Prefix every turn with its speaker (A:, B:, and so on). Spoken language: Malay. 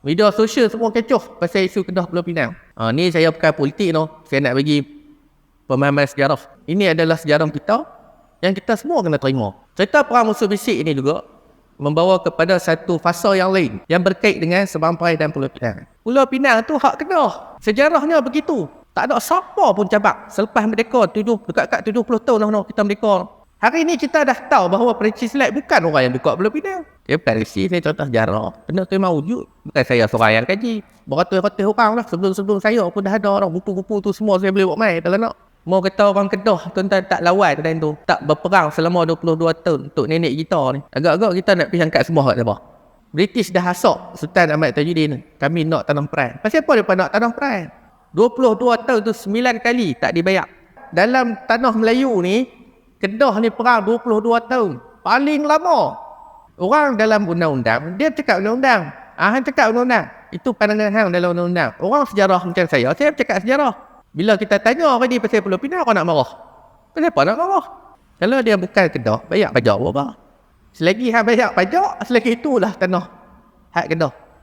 A: Media sosial semua kecoh pasal isu Kedah Pulau Pinang. Ha, ni saya bukan politik no. Saya nak bagi pemahaman sejarah. Ini adalah sejarah kita yang kita semua kena terima. Cerita perang musuh bisik ini juga membawa kepada satu fasa yang lain yang berkait dengan Sebampai dan Pulau Pinang. Pulau Pinang tu hak Kedah. Sejarahnya begitu. Tak ada siapa pun cabak selepas merdeka tujuh dekat-dekat 70 tahun lah no, kita merdeka. Hari ni kita dah tahu bahawa Perancis Select bukan orang yang dekat Pulau Pinang. Dia bukan resi, saya contoh sejarah. Benda tu memang wujud. Bukan saya seorang yang kaji. Beratus-ratus orang lah. Sebelum-sebelum saya pun dah ada orang. Buku-buku tu semua saya boleh buat main. Tak nak. Mau kata orang Kedah tuan-tuan tak lawan time tu. Tak berperang selama 22 tahun untuk nenek kita ni. Agak-agak kita nak pergi angkat semua kat. British dah hasok Sultan Ahmad Tajuddin. Kami nak tanam peran. Pasal apa mereka nak tanam peran? 22 tahun tu 9 kali tak dibayar. Dalam tanah Melayu ni, Kedah ni perang 22 tahun. Paling lama. Orang dalam undang-undang, dia cakap undang-undang. Ah, cakap undang-undang. Itu pandangan hang dalam undang-undang. Orang sejarah macam saya, saya cakap sejarah. Bila kita tanya tadi pasal Pulau Pinang, orang nak marah. Kenapa nak marah? Kalau dia bukan Kedah, bayar pajak apa? Selagi hang bayar pajak, selagi itulah tanah hak Kedah.